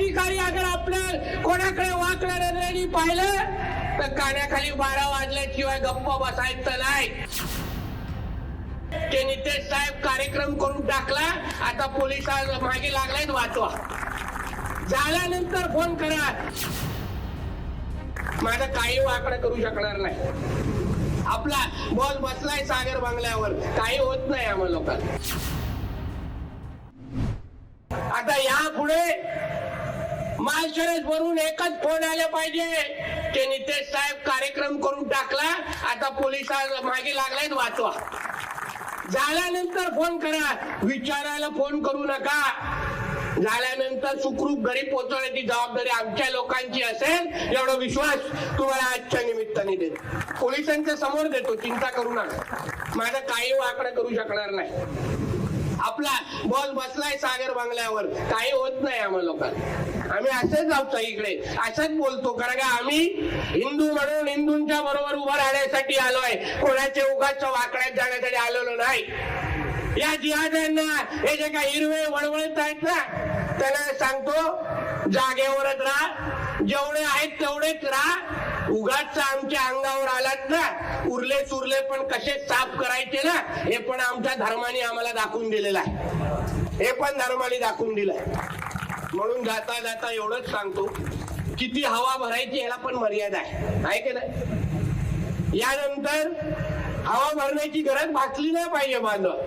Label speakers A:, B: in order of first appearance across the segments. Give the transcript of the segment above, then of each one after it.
A: अधिकारी अगर आपल्या कोणाकडे वाकड्या नजरेने पाहिलं तर कानाखाली बारा वाजल्याशिवाय गप्प बसायचं नाही. ते नितेश साहेब कार्यक्रम करून टाकला आता पोलिसा मागे लागलाय वाचवा. झाल्यानंतर फोन करा. माझं काही वाकड करू शकणार नाही. आपला बॉल बसलाय सागर बंगल्यावर काही होत नाही आम्हाला लोकांना. आता यापुढे मालशरस भरून एकच फोन आले पाहिजे. ते नितेश साहेब कार्यक्रम करून टाकला. आता पोलिसा मागे लागलाय वाचवा. झाल्यानंतर फोन करा. विचारायला फोन करू नका. झाल्यानंतर सुखरूप घरी पोहोचवण्याची जबाबदारी आमच्या लोकांची असेल एवढा विश्वास तुम्हाला आजच्या निमित्ताने देतो. पोलिसांच्या समोर देतो चिंता करू नका. माझं काही वाकडं करू शकणार नाही. आपला बॉल बसलाय सागर बंगल्यावर. काही होत नाही आम्हाला लोकांना आम्ही असंच जाऊ इकडे. असंच बोलतो. कारण का आम्ही हिंदू म्हणून हिंदूंच्या बरोबर उभं राहण्यासाठी आलोय. कोणाच्या उगाच वाकड्यात जाण्यासाठी आलेलो नाही. या जिहाद्यांना हे जे काही हिरवे वळवळत आहेत ना त्यांना सांगतो जागेवरच राहा. जेवढे आहेत तेवढेच राहा. उगाच आमच्या अंगावर आलात ना. उरले चुरले पण कसे साफ करायचे ना हे पण आमच्या धर्माने आम्हाला दाखवून दिलेलं आहे. हे पण धर्माने दाखवून दिलंय. म्हणून जाता जाता एवढंच सांगतो किती हवा भरायची ह्याला पण मर्यादा आहे. आहे की नाही? यानंतर हवा भरण्याची गरज भासली नाही पाहिजे बांधव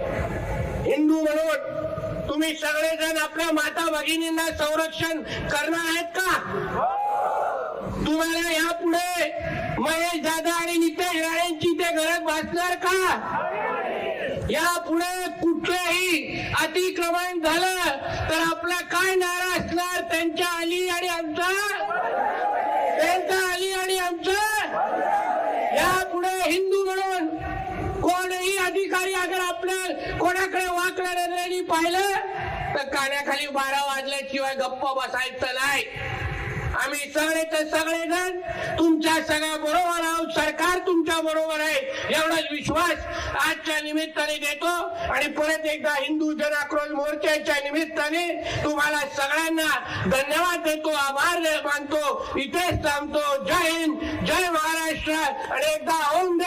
A: हिंदू म्हणून तुम्ही सगळेजण आपल्या माता भगिनींना संरक्षण करणार आहेत का? तुम्हाला यापुढे महेश दादा आणि नितेश राणेंची ते गरज भासणार का? यापुढे कुठलंही अतिक्रमण झालं तर आपला काय नारा असणार? त्यांच्या आली आणि आमचा? त्यांचा आली आणि आमचा? यापुढे हिंदू म्हणून कोणही अधिकारी अगर आपल्या कोणाकडे वाकड्या पाहिलं तर कानाखाली बारा वाजल्याशिवाय गप्प बसायचं नाही. आम्ही सगळे तर सगळेजण तुमच्या सगळ्या बरोबर आहोत. सरकार तुमच्या बरोबर आहे. एवढाच विश्वास आजच्या निमित्ताने देतो. आणि परत एकदा हिंदू जन आक्रोश मोर्चाच्या निमित्ताने तुम्हाला सगळ्यांना धन्यवाद देतो. आभार मानतो. इथेच थांबतो. जय हिंद. जय महाराष्ट्र. आणि एकदा ओम